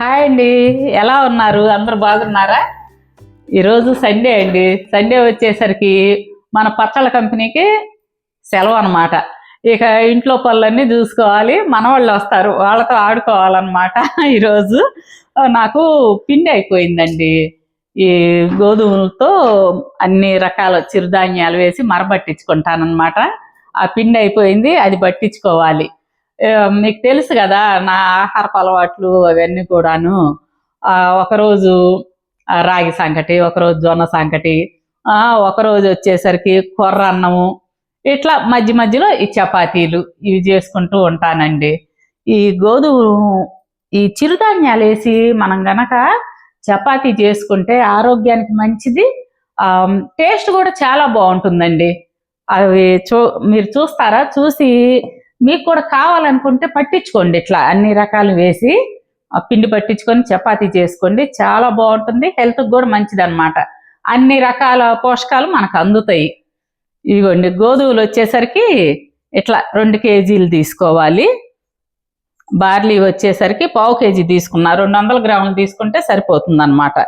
Hi అండి. ఎలా ఉన్నారు? అందరు బాగున్నారా? ఈరోజు సండే అండి. సండే వచ్చేసరికి మన పచ్చళ్ళ కంపెనీకి సెలవు అనమాట ఇక ఇంట్లో పనులన్నీ చూసుకోవాలి. మనవాళ్ళు వస్తారు. వాళ్ళతో ఆడుకోవాలన్నమాట ఈరోజు. నాకు పిండి అయిపోయిందండి. ఈ గోధుమలతో అన్ని రకాల చిరుధాన్యాలు వేసి మరబట్టించుకుంటానమాట ఆ పిండి అయిపోయింది. అది పట్టించుకోవాలి. మీకు తెలుసు కదా నా ఆహారపు అలవాట్లు అవన్నీ కూడాను. ఒకరోజు రాగి సంకటి ఒకరోజు జొన్న సంకటి ఒకరోజు వచ్చేసరికి కొర్ర అన్నము ఇట్లా మధ్య మధ్యలో ఈ చపాతీలు ఇవి చేసుకుంటూ ఉంటానండి. ఈ గోధుమ ఈ చిరుధాన్యాలు వేసి మనం గనక చపాతీ చేసుకుంటే ఆరోగ్యానికి మంచిది. టేస్ట్ కూడా చాలా బాగుంటుందండి. అవి చూ మీరు చూస్తారా? చూసి మీకు కూడా కావాలనుకుంటే పట్టించుకోండి. ఇట్లా అన్ని రకాలు వేసి ఆ పిండి పట్టించుకొని చపాతీ చేసుకోండి. చాలా బాగుంటుంది. హెల్త్కి కూడా మంచిది అనమాట అన్ని రకాల పోషకాలు మనకు అందుతాయి. ఇదిగోండి గోధుమలు వచ్చేసరికి ఇట్లా రెండు కేజీలు తీసుకోవాలి. బార్లీ వచ్చేసరికి పావు కేజీ తీసుకున్నా రెండు వందల గ్రాములు తీసుకుంటే సరిపోతుంది అనమాట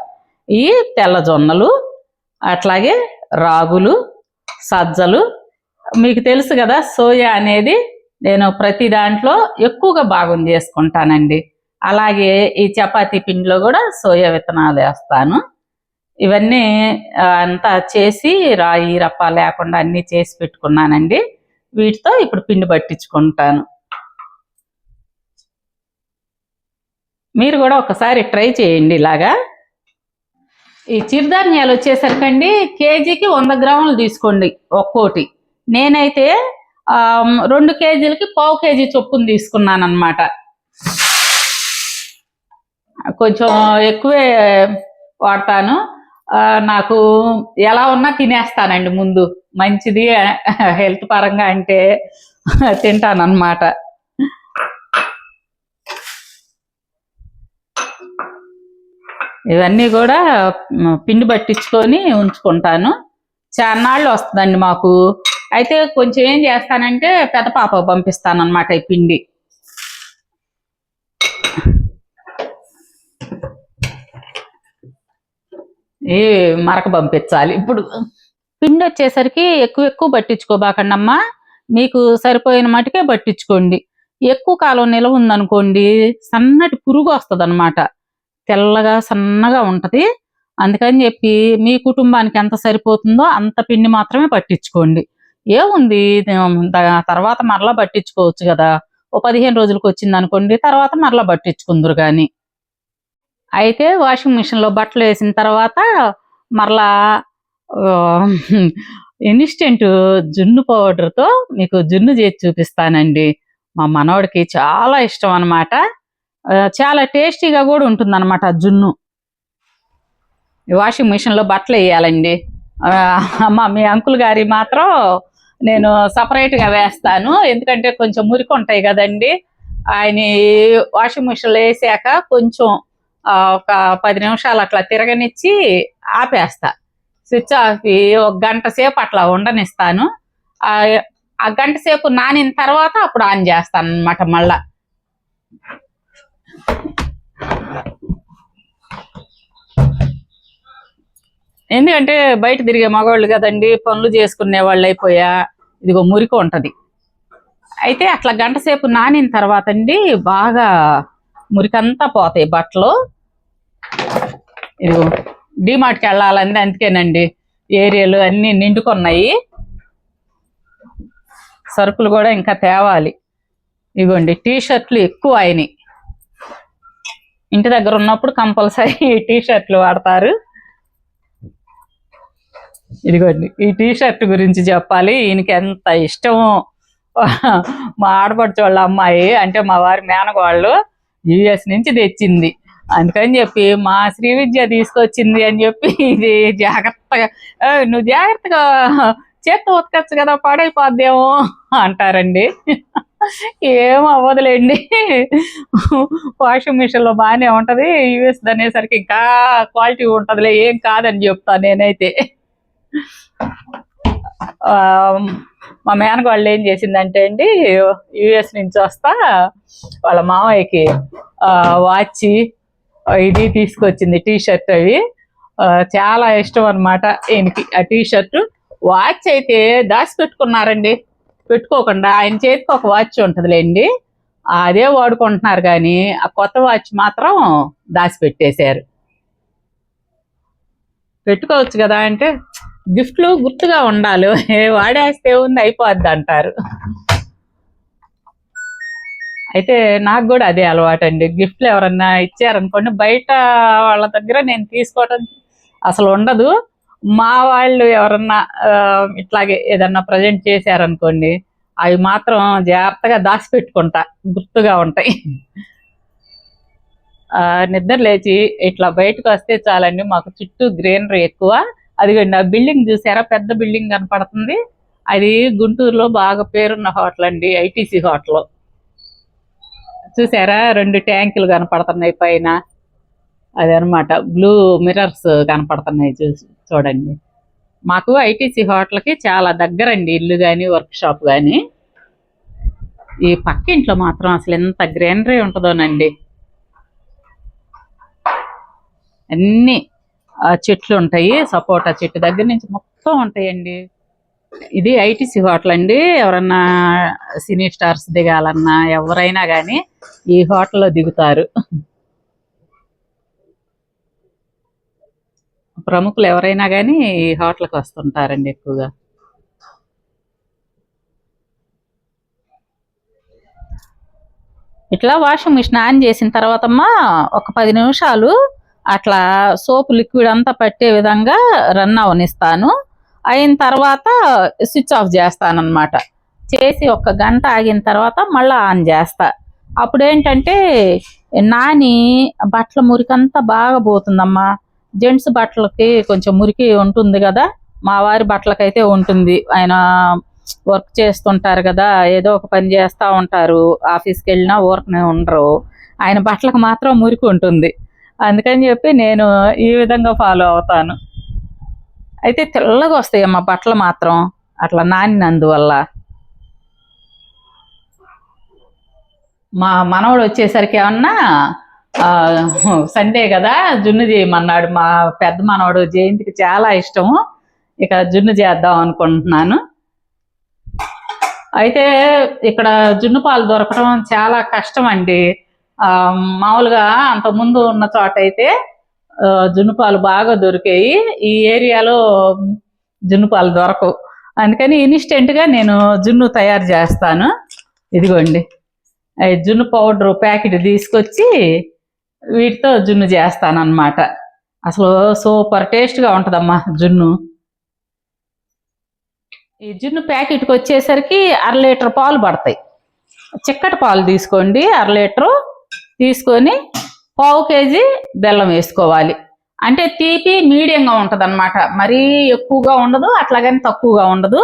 ఈ తెల్ల జొన్నలు అట్లాగే రాగులు సజ్జలు మీకు తెలుసు కదా సోయా అనేది నేను ప్రతి దాంట్లో ఎక్కువగా భాగం చేసుకుంటానండి. అలాగే ఈ చపాతీ పిండిలో కూడా సోయా విత్తనాలు వేస్తాను. ఇవన్నీ అంతా చేసి రాయి రప్ప లేకుండా అన్నీ చేసి పెట్టుకున్నానండి. వీటితో ఇప్పుడు పిండి పట్టించుకుంటాను. మీరు కూడా ఒకసారి ట్రై చేయండి ఇలాగా. ఈ చిరుధాన్యాలు వచ్చేసరికండి కేజీకి వంద గ్రాములు తీసుకోండి ఒక్కోటి. నేనైతే రెండు కేజీలకి పావు కేజీ చొప్పున తీసుకున్నాను అనమాట కొంచెం ఎక్కువే వాడతాను. ఆ, నాకు ఎలా ఉన్నా తినేస్తానండి ముందు. మంచిది హెల్త్ పరంగా అంటే తింటాను అనమాట ఇవన్నీ కూడా పిండి పట్టించుకొని ఉంచుకుంటాను. చాన్నాళ్ళు వస్తుందండి మాకు. అయితే కొంచెం ఏం చేస్తానంటే పెద్ద పాప పంపిస్తాను అనమాట ఈ పిండి. ఏ మరక పంపించాలి. ఇప్పుడు పిండి వచ్చేసరికి ఎక్కువ ఎక్కువ పట్టించుకోబాకండి అమ్మా మీకు సరిపోయిన మటుకే పట్టించుకోండి. ఎక్కువ కాలం నిలవ ఉందనుకోండి సన్నటి పురుగు వస్తుంది తెల్లగా సన్నగా ఉంటుంది. అందుకని చెప్పి మీ కుటుంబానికి ఎంత సరిపోతుందో అంత పిండి మాత్రమే పట్టించుకోండి. ఏముంది? తర్వాత మరలా పట్టించుకోవచ్చు కదా. ఓ పదిహేను రోజులకు వచ్చింది అనుకోండి తర్వాత మరలా పట్టించుకుందరు కానీ అయితే వాషింగ్ మిషన్లో బట్టలు వేసిన తర్వాత మరలా ఇన్స్టెంట్ జున్ను పౌడర్తో తో మీకు జున్ను చేసి చూపిస్తానండి. మా మనవడికి చాలా ఇష్టం అన్నమాట. చాలా టేస్టీగా కూడా ఉంటుంది అనమాట జున్ను. వాషింగ్ మిషన్లో బట్టలు వేయాలండి. అమ్మ మీ అంకుల్ గారి మాత్రం నేను సపరేట్గా వేస్తాను. ఎందుకంటే కొంచెం మురికి ఉంటాయి కదండి. ఆయన వాషింగ్ మిషన్లో వేసాక కొంచెం ఒక పది నిమిషాలు అట్లా తిరగనిచ్చి ఆపేస్తా. స్విచ్ ఆఫ్ ఒక గంట సేపు అట్లా ఉండనిస్తాను. ఆ ఆ గంట సేపు నానిన తర్వాత అప్పుడు ఆన్ చేస్తాను అనమాట మళ్ళా. ఎందుకంటే బయట తిరిగే మగవాళ్ళు కదండి పనులు చేసుకునే వాళ్ళు అయిపోయా. ఇదిగో మురికి ఉంటది. అయితే అట్లా గంట సేపు నానిన తర్వాత అండి బాగా మురికంతా పోతాయి బట్టలు. ఇదిగో డిమార్ట్కి వెళ్ళాలండి అందుకేనండి. ఏరియాలు అన్నీ నిండుకున్నాయి. సరుకులు కూడా ఇంకా తేవాలి. ఇగోండి టీ షర్ట్లు ఎక్కువ అయినాయి. ఇంటి దగ్గర ఉన్నప్పుడు కంపల్సరీ టీ షర్ట్లు వాడతారు. ఇదిగోండి ఈ టీ షర్ట్ గురించి చెప్పాలి. ఈయనకి ఎంత ఇష్టమో. మా ఆడపడుచు వాళ్ళ అమ్మాయి అంటే మా వారి మేనగవాళ్ళు యుఎస్ నుంచి తెచ్చింది. అందుకని చెప్పి మా శ్రీ విద్య తీసుకొచ్చింది అని చెప్పి ఇది జాగ్రత్తగా నువ్వు జాగ్రత్తగా చేత్తో ఉతకచ్చు కదా పాడైపోద్దేమో అంటారండి. ఏం అవ్వదులేండి. వాషింగ్ మిషన్లో బాగానే ఉంటది. యుఎస్ అనేసరికి ఇంకా క్వాలిటీ ఉంటదిలే ఏం కాదని చెప్తా నేనైతే. మా మా మేనగాళ్ళు ఏం చేసిందంటే అండి యుఎస్ నుంచి వస్తా వాళ్ళ మామయ్యకి వాచ్ ఇది తీసుకొచ్చింది టీ షర్ట్ అవి చాలా ఇష్టం అనమాట ఈయనకి. ఆ టీ షర్ట్ వాచ్ అయితే దాచి పెట్టుకున్నారండి పెట్టుకోకుండా ఆయన చేతికి ఒక వాచ్ ఉంటుందిలేండి. అదే వాడుకుంటున్నారు కానీ ఆ కొత్త వాచ్ మాత్రం దాచిపెట్టేశారు. పెట్టుకోవచ్చు కదా అంటే గిఫ్ట్లు గుర్తుగా ఉండాలి. వాడేస్తే ఉంది అయిపోద్ది అంటారు. అయితే నాకు కూడా అదే అలవాటు అండి గిఫ్ట్లు ఎవరన్నా ఇచ్చారనుకోండి బయట వాళ్ళ దగ్గర నేను తీసుకోవటం అసలు ఉండదు. మా వాళ్ళు ఎవరన్నా ఇట్లాగే ఏదన్నా ప్రజెంట్ చేశారనుకోండి అవి మాత్రం జాగ్రత్తగా దాచిపెట్టుకుంటా. గుర్తుగా ఉంటాయి. ఆ, నిద్ర లేచి ఇట్లా బయటకు వస్తే చాలండి. మాకు చుట్టూ గ్రీనరీ ఎక్కువ. అదిగండి ఆ బిల్డింగ్ చూసారా? పెద్ద బిల్డింగ్ కనపడుతుంది. అది గుంటూరులో బాగా పేరున్న హోటల్ అండి ఐటీసీ హోటల్. చూసారా? రెండు ట్యాంకులు కనపడుతున్నాయి పైన. అదనమాట. బ్లూ మిర్రర్స్ కనపడుతున్నాయి చూసి చూడండి. మాకు ఐటీసీ హోటల్కి చాలా దగ్గరండి ఇల్లు కానీ వర్క్షాప్ కానీ ఈ పక్కింట్లో మాత్రం అసలు ఎంత గ్రీనరీ ఉంటుందోనండి. అన్ని చెట్లు ఉంటాయి సపోటా చెట్టు దగ్గర నుంచి మొత్తం ఉంటాయండి. ఇది ఐటీసీ హోటల్ అండి. ఎవరన్నా సినీ స్టార్స్ దిగాలన్నా ఎవరైనా కానీ ఈ హోటల్లో దిగుతారు. ప్రముఖులు ఎవరైనా కానీ ఈ హోటల్కి వస్తుంటారండి ఎక్కువగా. ఇట్లా వాషింగ్ మిషన్ ఆన్ చేసిన తర్వాతమ్మా ఒక పది నిమిషాలు అట్లా సోపు లిక్విడ్ అంతా పట్టే విధంగా రన్ అవనిస్తాను. అయిన తర్వాత స్విచ్ ఆఫ్ చేస్తానమాట చేసి ఒక గంట ఆగిన తర్వాత మళ్ళీ ఆన్ చేస్తా. అప్పుడు ఏంటంటే నాని బట్టల మురికంతా బాగా పోతుందమ్మా. జెంట్స్ బట్టలకి కొంచెం మురికి ఉంటుంది కదా. మా వారి బట్టలకైతే ఉంటుంది. ఆయన వర్క్ చేస్తుంటారు కదా. ఏదో ఒక పని చేస్తూ ఉంటారు. ఆఫీస్కి వెళ్ళినా ఊరకనే ఉండరు. ఆయన బట్టలకు మాత్రం మురికి ఉంటుంది. అందుకని చెప్పి నేను ఈ విధంగా ఫాలో అవుతాను. అయితే తెల్లగా వస్తాయి అమ్మ బట్టలు మాత్రం. అట్లా నానినందువల్ల. మా మనవడు వచ్చేసరికి ఏమన్నా సండే కదా జున్ను చేయమన్నాడు. మా పెద్ద మనవడు జయంతికి చాలా ఇష్టము ఇక జున్ను చేద్దాం అనుకుంటున్నాను. అయితే ఇక్కడ జున్ను పాలు దొరకడం చాలా కష్టం అండి మామూలుగా అంతకుముందు ఉన్న చోట అయితే జున్నుపాలు జున్ను పాలు బాగా దొరికాయి. ఈ ఏరియాలో జున్ను పాలు దొరకవు. అందుకని ఇన్స్టెంట్గా నేను జున్ను తయారు చేస్తాను. ఇదిగోండి. అది జున్ను పౌడర్ ప్యాకెట్ తీసుకొచ్చి వీటితో జున్ను చేస్తాను అనమాట అసలు సూపర్ టేస్ట్గా ఉంటుందమ్మా జున్ను. ఈ జున్ను ప్యాకెట్కి వచ్చేసరికి అర లీటర్ పాలు పడతాయి. చిక్కటి పాలు తీసుకోండి. అర లీటరు తీసుకొని పావు కేజీ బెల్లం వేసుకోవాలి. అంటే తీపి మీడియంగా ఉంటుంది అనమాట మరీ ఎక్కువగా ఉండదు అట్లాగని తక్కువగా ఉండదు.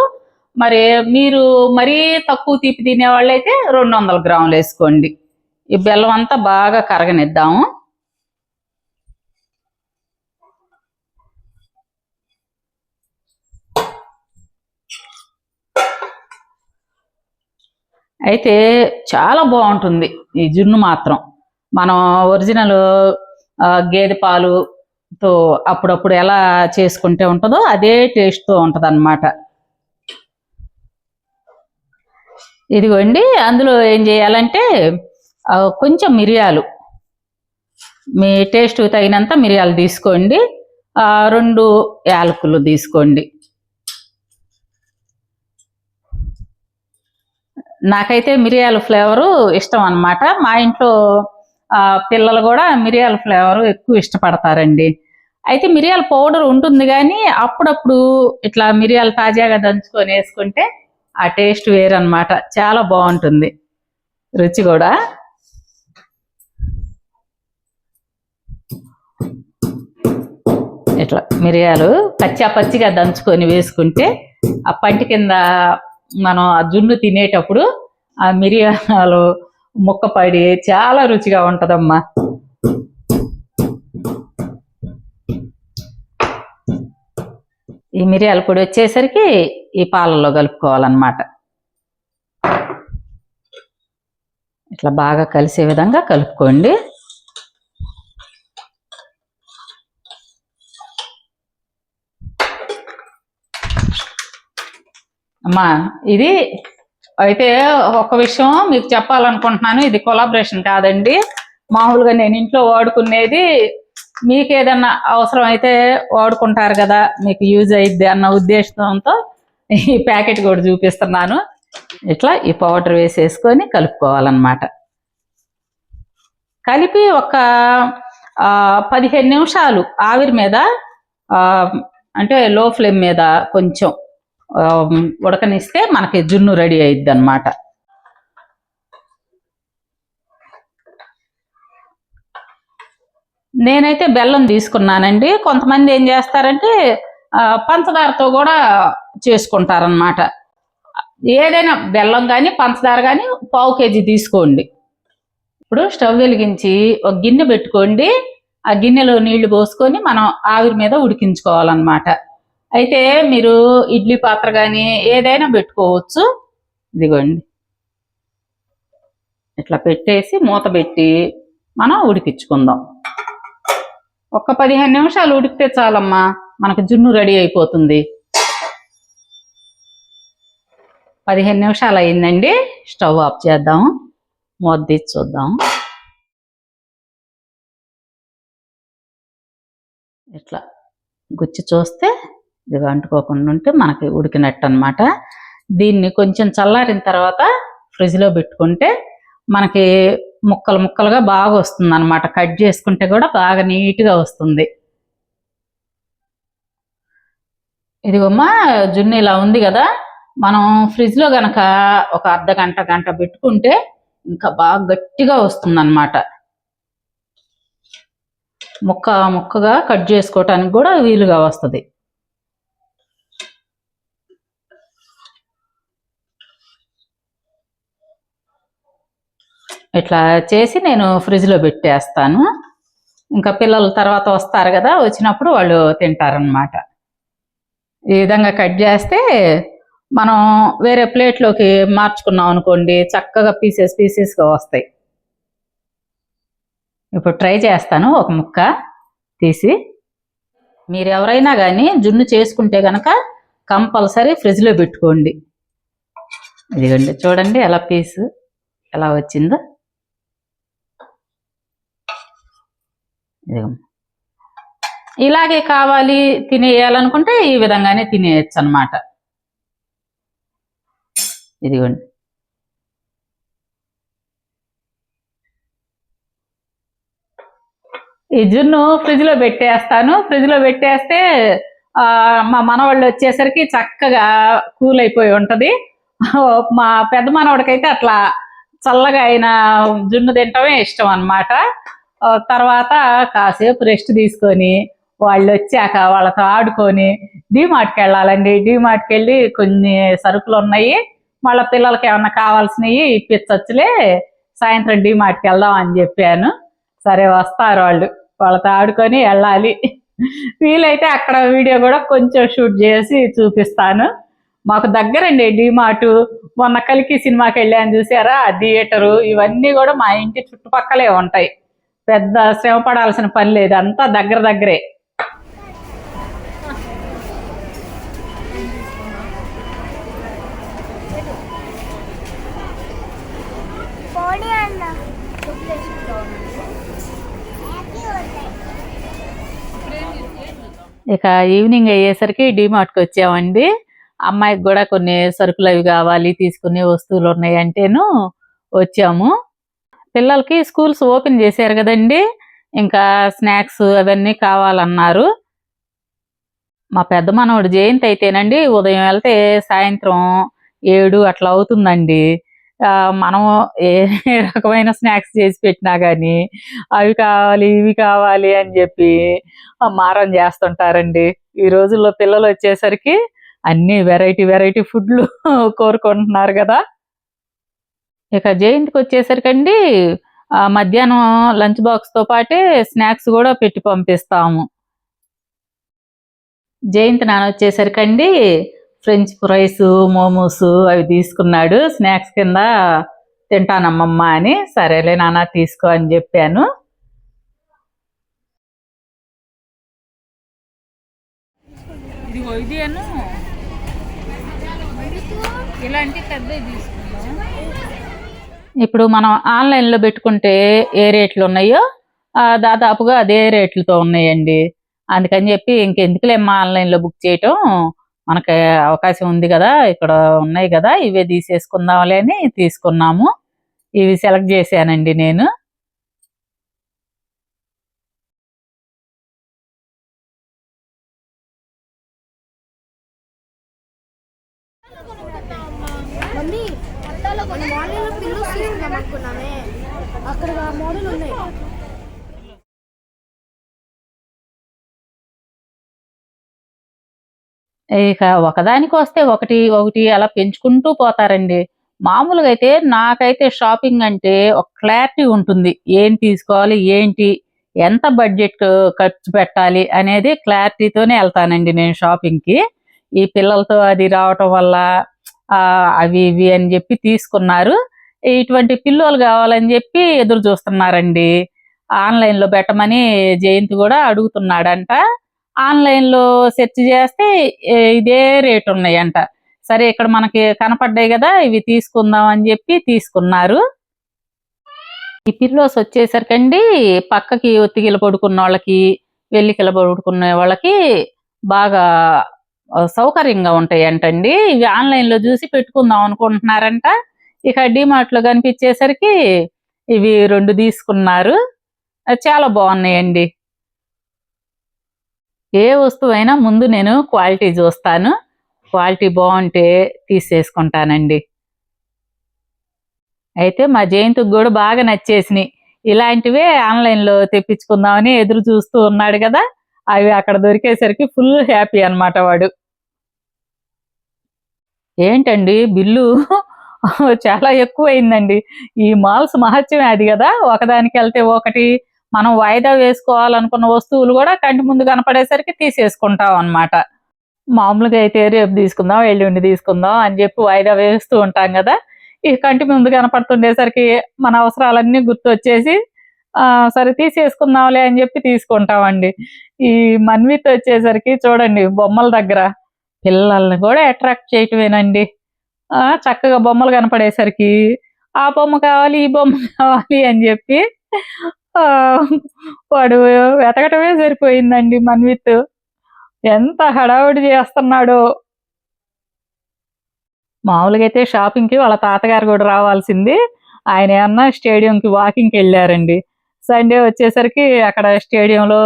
మరి మీరు మరీ తక్కువ తీపి తినే వాళ్ళైతే రెండు వందల గ్రాములు వేసుకోండి. ఈ బెల్లం అంతా బాగా కరగనిద్దాము. అయితే చాలా బాగుంటుంది. ఈ జున్ను మాత్రం. మనం ఒరిజినల్ గేదె పాలుతో అప్పుడప్పుడు ఎలా చేసుకుంటే ఉంటుందో అదే టేస్ట్తో ఉంటుంది అనమాట ఇదిగోండి అందులో ఏం చేయాలంటే కొంచెం మిరియాలు. మీ టేస్ట్ తగినంత మిరియాలు తీసుకోండి. రెండు యాలకులు తీసుకోండి. నాకైతే మిరియాల ఫ్లేవరు ఇష్టం అన్నమాట మా ఇంట్లో పిల్లలు కూడా మిరియాల ఫ్లేవర్ ఎక్కువ ఇష్టపడతారండి. అయితే మిరియాల పౌడర్ ఉంటుంది కానీ అప్పుడప్పుడు ఇట్లా మిరియాలు తాజాగా దంచుకొని వేసుకుంటే ఆ టేస్ట్ వేరనమాట చాలా బాగుంటుంది. రుచి కూడా. ఇట్లా మిరియాలు పచ్చా పచ్చిగా దంచుకొని వేసుకుంటే ఆ పంటి కింద మనం ఆ జున్ను తినేటప్పుడు ఆ మిరియాలు ముక్క పడి చాలా రుచిగా ఉంటుందమ్మా. ఈ మిరియాల పొడి వచ్చేసరికి ఈ పాలల్లో కలుపుకోవాలన్నమాట. ఇట్లా బాగా కలిసే విధంగా కలుపుకోండి. అమ్మా ఇది అయితే ఒక విషయం మీకు చెప్పాలనుకుంటున్నాను ఇది కొలాబరేషన్ కాదండి. మామూలుగా నేను ఇంట్లో వాడుకునేది మీకు ఏదన్నా అవసరం అయితే వాడుకుంటారు కదా మీకు యూజ్ అయ్యిద్ది అన్న ఉద్దేశంతో ఈ ప్యాకెట్ కూడా చూపిస్తున్నాను. ఇట్లా ఈ పౌడర్ వేసేసుకొని కలుపుకోవాలన్నమాట. కలిపి ఒక పదిహేను నిమిషాలు ఆవిరి మీద అంటే లో ఫ్లేమ్ మీద కొంచెం ఉడకనిస్తే మనకి జున్ను రెడీ అయిద్ది అనమాట నేనైతే బెల్లం తీసుకున్నానండి. కొంతమంది ఏం చేస్తారంటే పంచదారతో కూడా చేసుకుంటారనమాట ఏదైనా బెల్లం కానీ పంచదార కానీ పావు కేజీ తీసుకోండి. ఇప్పుడు స్టవ్ వెలిగించి ఒక గిన్నె పెట్టుకోండి. ఆ గిన్నెలో నీళ్ళు పోసుకొని మనం ఆవిరి మీద ఉడికించుకోవాలన్నమాట. అయితే మీరు ఇడ్లీ పాత్ర కానీ ఏదైనా పెట్టుకోవచ్చు. ఇదిగోండి. ఇట్లా పెట్టేసి మూత పెట్టి మనం ఉడికించుకుందాం. ఒక్క పదిహేను నిమిషాలు ఉడికితే చాలమ్మా మనకు జున్ను రెడీ అయిపోతుంది. పదిహేను నిమిషాలు అయిందండి స్టవ్ ఆఫ్ చేద్దాం మూత తీసి చూద్దాం. ఇట్లా గుచ్చి చూస్తే ఇది అంటుకోకుండా ఉంటే మనకి ఉడికినట్టు అనమాట దీన్ని కొంచెం చల్లారిన తర్వాత ఫ్రిడ్జ్లో పెట్టుకుంటే మనకి ముక్కలు ముక్కలుగా బాగా వస్తుంది అనమాట కట్ చేసుకుంటే కూడా బాగా నీట్గా వస్తుంది. ఇదిగోమ్మా జున్ను ఇలా ఉంది కదా. మనం ఫ్రిడ్జ్లో గనక ఒక అర్ధ గంట గంట పెట్టుకుంటే ఇంకా బాగా గట్టిగా వస్తుందన్నమాట. ముక్క ముక్కగా కట్ చేసుకోవటానికి కూడా వీలుగా వస్తుంది. ఇట్లా చేసి నేను ఫ్రిడ్జ్లో పెట్టేస్తాను. ఇంకా పిల్లలు తర్వాత వస్తారు కదా వచ్చినప్పుడు వాళ్ళు తింటారనమాట ఈ విధంగా కట్ చేస్తే మనం వేరే ప్లేట్లోకి మార్చుకున్నాం అనుకోండి చక్కగా పీసెస్ పీసెస్గా వస్తాయి. ఇప్పుడు ట్రై చేస్తాను ఒక ముక్క తీసి. మీరు ఎవరైనా కానీ జున్ను చేసుకుంటే కనుక కంపల్సరీ ఫ్రిడ్జ్లో పెట్టుకోండి. ఇదిగోండి చూడండి ఎలా పీసు ఎలా వచ్చిందో. ఇలాగే కావాలి తినేయాలనుకుంటే ఈ విధంగానే తినేయచ్చు అనమాట ఇదిగోండి. ఈ జున్ను ఫ్రిడ్జ్లో పెట్టేస్తాను. ఫ్రిడ్జ్లో పెట్టేస్తే మా మనవాళ్ళు వచ్చేసరికి చక్కగా కూల్ అయిపోయి ఉంటది మా పెద్ద మనవాడికైతే అట్లా చల్లగా అయిన జున్ను తింటమే ఇష్టం అన్నమాట తర్వాత కాసేపు రెస్ట్ తీసుకొని వాళ్ళు వచ్చాక వాళ్ళతో ఆడుకొని డీమార్ట్కి వెళ్ళాలండి. డీమార్ట్కి వెళ్ళి కొన్ని సరుకులు ఉన్నాయి. వాళ్ళ పిల్లలకి ఏమన్నా కావాల్సినవి ఇప్పించచ్చులే. సాయంత్రం డీమార్ట్కి వెళ్దాం అని చెప్పాను. సరే వస్తారు వాళ్ళు. వాళ్ళతో ఆడుకొని వెళ్ళాలి. వీలైతే అక్కడ వీడియో కూడా కొంచెం షూట్ చేసి చూపిస్తాను. మాకు దగ్గరండి డిమార్ట్ మొన్న కలికి సినిమాకి వెళ్ళాను చూసారా? థియేటరు. ఇవన్నీ కూడా మా ఇంటి చుట్టుపక్కలే ఉంటాయి. పెద్ద శ్రమ పడాల్సిన పని లేదు. అంతా దగ్గర దగ్గరే. ఇక ఈవినింగ్ అయ్యేసరికి డిమార్ట్కి వచ్చామండి. అమ్మాయికి కూడా కొన్ని సరుకులు అవి కావాలి తీసుకునే వస్తువులు ఉన్నాయి అంటేను వచ్చాము. పిల్లలకి స్కూల్స్ ఓపెన్ చేశారు కదండి. ఇంకా స్నాక్స్ అవన్నీ కావాలన్నారు. మా పెద్ద మనవడు జయంతి అయితేనండి ఉదయం వెళ్తే సాయంత్రం ఏడు అట్లా అవుతుందండి. ఆ, మనం ఏ రకమైన స్నాక్స్ చేసి పెట్టినా కానీ అవి కావాలి ఇవి కావాలి అని చెప్పి మారం చేస్తుంటారండి. ఈ రోజుల్లో పిల్లలు వచ్చేసరికి అన్ని వెరైటీ వెరైటీ ఫుడ్లు కోరుకుంటున్నారు కదా. ఇక జయంతికి వచ్చేసరికండి మధ్యాహ్నం లంచ్ బాక్స్తో పాటే స్నాక్స్ కూడా పెట్టి పంపిస్తాము. జయంతి నాన్న వచ్చేసరికండి ఫ్రెంచ్ ఫ్రైస్ మోమోస్ అవి తీసుకున్నాడు. స్నాక్స్ కింద తింటానమ్మమ్మ అని సరేలే నాన్న తీసుకో అని చెప్పాను. ఇది ఇలాంటి పెద్ద తీసుకుందాం ఇప్పుడు మనం ఆన్లైన్లో పెట్టుకుంటే ఏ రేట్లు ఉన్నాయో దాదాపుగా అదే రేట్లతో ఉన్నాయండి. అందుకని చెప్పి ఇంకెందుకులేమ్మా ఆన్లైన్లో బుక్ చేయటం. మనకి అవకాశం ఉంది కదా ఇక్కడ ఉన్నాయి కదా ఇవే తీసేసుకుందాంలే అని తీసుకున్నాము. ఇవి సెలెక్ట్ చేశానండి నేను మమ్మీ అద్దాలో కొన్ని మోడల్ పిల్లోస్ తీసుకుందాం అనుకున్నామే అక్కడ ఆ మోడల్ ఉన్నాయి ఇక ఒకదానికి వస్తే ఒకటి ఒకటి అలా పెంచుకుంటూ పోతారండి. మామూలుగా అయితే నాకైతే షాపింగ్ అంటే ఒక క్లారిటీ ఉంటుంది. ఏం తీసుకోవాలి ఏంటి ఎంత బడ్జెట్ ఖర్చు పెట్టాలి అనేది క్లారిటీతోనే వెళ్తానండి నేను షాపింగ్కి. ఈ పిల్లలతో అది రావటం వల్ల అవి ఇవి అని చెప్పి తీసుకున్నారు. ఇటువంటి పిల్లోలు కావాలని చెప్పి ఎదురు చూస్తున్నారండి. ఆన్లైన్లో పెట్టమని జయంత్ కూడా అడుగుతున్నాడంట. ఆన్లైన్లో సెర్చ్ చేస్తే ఇదే రేట్ ఉన్నాయంట. సరే ఇక్కడ మనకి కనపడ్డాయి కదా ఇవి తీసుకుందాం అని చెప్పి తీసుకున్నారు. ఈ పిల్లోస్ వచ్చేసరికండి పక్కకి ఒత్తిగిల పడుకున్న వాళ్ళకి వెల్లికిల పడుకునే వాళ్ళకి బాగా సౌకర్యంగా ఉంటాయి అంటండి ఇవి ఆన్లైన్లో చూసి పెట్టుకుందాం అనుకుంటున్నారంట. ఇక డిమార్ట్లో కనిపించేసరికి ఇవి రెండు తీసుకున్నారు. చాలా బాగున్నాయండి. ఏ వస్తువైనా ముందు నేను క్వాలిటీ చూస్తాను. క్వాలిటీ బాగుంటే తీసేసుకుంటానండి. అయితే మా జయంతికి కూడా బాగా నచ్చేసినాయి. ఇలాంటివే ఆన్లైన్లో తెప్పించుకుందామని ఎదురు చూస్తూ ఉన్నాడు కదా అవి అక్కడ దొరికేసరికి ఫుల్ హ్యాపీ అన్నమాట వాడు. ఏంటండి బిల్లు చాలా ఎక్కువ అయిందండి ఈ మాల్స్ మహత్యమే అది కదా ఒకదానికి వెళ్తే ఒకటి మనం వాయిదా వేసుకోవాలనుకున్న వస్తువులు కూడా కంటి ముందు కనపడేసరికి తీసేసుకుంటాం అన్నమాట. మామూలుగా అయితే రేపు తీసుకుందాం ఎల్లుండి తీసుకుందాం అని చెప్పి వాయిదా వేస్తూ ఉంటాం కదా. ఈ కంటి ముందు కనపడుతుండేసరికి మన అవసరాలన్నీ గుర్తొచ్చేసి ఆ, సరే తీసేసుకుందాంలే అని చెప్పి తీసుకుంటామండి. ఈ మన్విత్ వచ్చేసరికి చూడండి బొమ్మల దగ్గర పిల్లల్ని కూడా అట్రాక్ట్ చేయటమేనండి. ఆ, చక్కగా బొమ్మలు కనపడేసరికి ఆ బొమ్మ కావాలి ఈ బొమ్మ కావాలి అని చెప్పి వాడు వెతకటమే సరిపోయిందండి మన్విత్. ఎంత హడావుడి చేస్తున్నాడో. మామూలుగా అయితే షాపింగ్కి వాళ్ళ తాతగారు కూడా రావాల్సింది. ఆయన ఏమన్నా స్టేడియంకి వాకింగ్కి వెళ్ళారండి. సండే వచ్చేసరికి అక్కడ స్టేడియంలో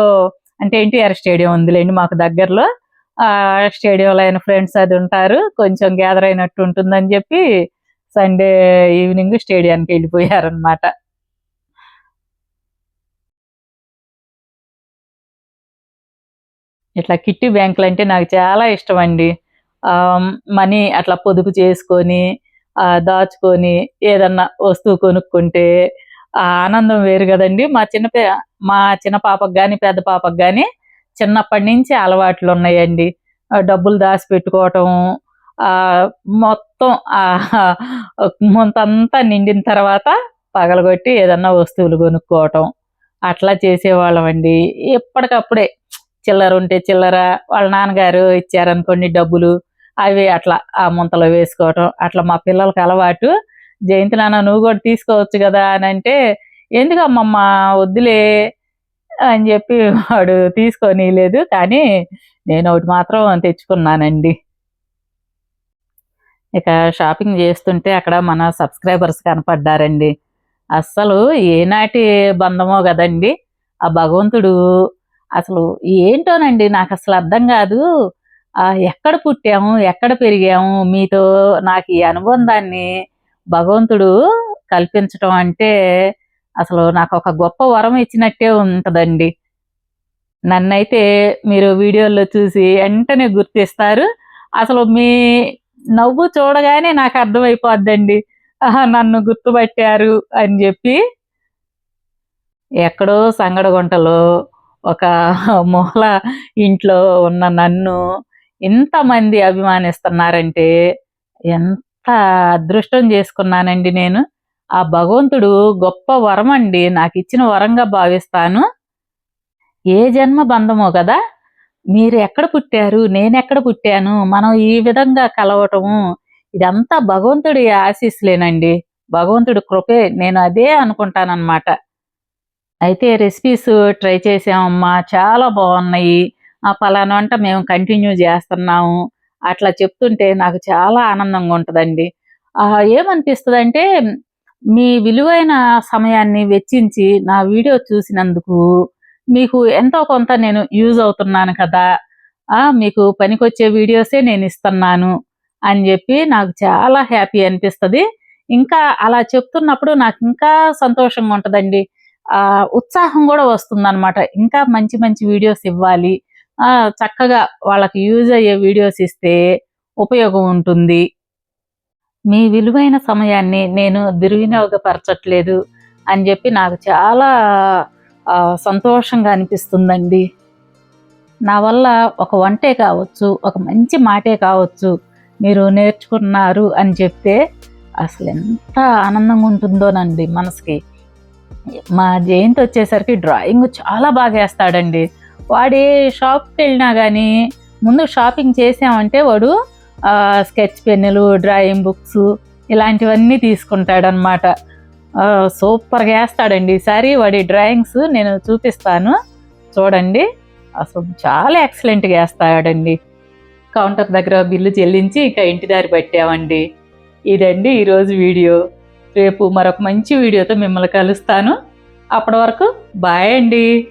అంటే ఎన్టీఆర్ స్టేడియం ఉందిలేండి మాకు దగ్గరలో. ఆ స్టేడియంలో ఆయన ఫ్రెండ్స్ అది ఉంటారు. కొంచెం గ్యాదర్ అయినట్టు ఉంటుందని చెప్పి సండే ఈవినింగ్ స్టేడియానికి వెళ్ళిపోయారనమాట ఇట్లా కిట్టి బ్యాంకులు అంటే నాకు చాలా ఇష్టం అండి మనీ అట్లా పొదుపు చేసుకొని దాచుకొని ఏదన్నా వస్తువు కొనుక్కుంటే ఆనందం వేరు కదండి. మా చిన్న పే మా చిన్న పాపకు కానీ పెద్ద పాపకు కానీ చిన్నప్పటి నుంచి అలవాట్లు ఉన్నాయండి. డబ్బులు దాచి పెట్టుకోవటం మొత్తం ముంతంతా నిండిన తర్వాత పగలగొట్టి ఏదన్నా వస్తువులు కొనుక్కోవటం అట్లా చేసేవాళ్ళం అండి ఎప్పటికప్పుడే చిల్లర ఉంటే చిల్లర వాళ్ళ నాన్నగారు ఇచ్చారనుకోండి డబ్బులు అవి అట్లా ఆ ముంతలో వేసుకోవటం. అట్లా మా పిల్లలకి అలవాటు. జయంతి నాన్న నువ్వు కూడా తీసుకోవచ్చు కదా అని అంటే ఎందుకమ్మమ్మ వద్దులే అని చెప్పి వాడు తీసుకొని లేదు. కానీ నేను ఒకటి మాత్రం తెచ్చుకున్నానండి. ఇక షాపింగ్ చేస్తుంటే అక్కడ మన సబ్స్క్రైబర్స్ కనపడ్డారండి. అస్సలు ఏనాటి బంధమో కదండి. ఆ భగవంతుడు అసలు ఏంటోనండి నాకు అసలు అర్థం కాదు. ఎక్కడ పుట్టాము ఎక్కడ పెరిగాము మీతో నాకు ఈ అనుబంధాన్ని భగవంతుడు కల్పించటం అంటే అసలు నాకు ఒక గొప్ప వరం ఇచ్చినట్టే ఉంటుందండి. నన్నైతే మీరు వీడియోల్లో చూసి వెంటనే గుర్తిస్తారు. అసలు మీ నవ్వు చూడగానే నాకు అర్థమైపోద్దండి. ఆహా, నన్ను గుర్తుపట్టారు అని చెప్పి ఎక్కడో సంగడగుంటలో ఒక మూల ఇంట్లో ఉన్న నన్ను ఇంతమంది అభిమానిస్తున్నారంటే ఎంత అదృష్టం చేసుకున్నానండి నేను. ఆ భగవంతుడు గొప్ప వరం అండి. నాకు ఇచ్చిన వరంగా భావిస్తాను. ఏ జన్మ బంధమో కదా? మీరు ఎక్కడ పుట్టారు? నేను ఎక్కడ పుట్టాను? మనం ఈ విధంగా కలవటము ఇదంతా భగవంతుడి ఆశీస్సులేనండి. భగవంతుడి కృపే. నేను అదే అనుకుంటానన్నమాట. అయితే రెసిపీస్ ట్రై చేసామమ్మా చాలా బాగున్నాయి. ఆ పలానా వంట మేము కంటిన్యూ చేస్తున్నాము. అట్లా చెప్తుంటే నాకు చాలా ఆనందంగా ఉంటుందండి. ఏమనిపిస్తుంది అంటే మీ విలువైన సమయాన్ని వెచ్చించి నా వీడియో చూసినందుకు మీకు ఎంతో కొంత నేను యూజ్ అవుతున్నాను కదా. మీకు పనికొచ్చే వీడియోసే నేను ఇస్తున్నాను అని చెప్పి నాకు చాలా హ్యాపీ అనిపిస్తుంది. ఇంకా అలా చెప్తున్నప్పుడు నాకు ఇంకా సంతోషంగా ఉంటుందండి. ఉత్సాహం కూడా వస్తుందన్నమాట. ఇంకా మంచి మంచి వీడియోస్ ఇవ్వాలి. చక్కగా వాళ్ళకి యూజ్ అయ్యే వీడియోస్ ఇస్తే ఉపయోగం ఉంటుంది. మీ విలువైన సమయాన్ని నేను దుర్వినియోగపరచట్లేదు అని చెప్పి నాకు చాలా సంతోషంగా అనిపిస్తుందండి. నా వల్ల ఒక వంటే కావచ్చు ఒక మంచి మాటే కావచ్చు మీరు నేర్చుకున్నారు అని చెప్తే అసలు ఎంత ఆనందంగా ఉంటుందోనండి మనసుకి. మా జయంత్ వచ్చేసరికి డ్రాయింగ్ చాలా బాగా వేస్తాడండి. వాడి షాప్కి వెళ్ళినా కానీ ముందు షాపింగ్ చేసామంటే వాడు స్కెచ్ పెన్నులు డ్రాయింగ్ బుక్స్ ఇలాంటివన్నీ తీసుకుంటాడనమాట సూపర్గా వేస్తాడండి. ఈసారి వాడి డ్రాయింగ్స్ నేను చూపిస్తాను. చూడండి. అసలు చాలా ఎక్సలెంట్గా వేస్తాడండి. కౌంటర్ దగ్గర బిల్లు చెల్లించి ఇంకా ఇంటి దారి పట్టామండి. ఇదండి ఈరోజు వీడియో. రేపు మరొక మంచి వీడియోతో మిమ్మల్ని కలుస్తాను. అప్పటి వరకు బాయ్ అండి.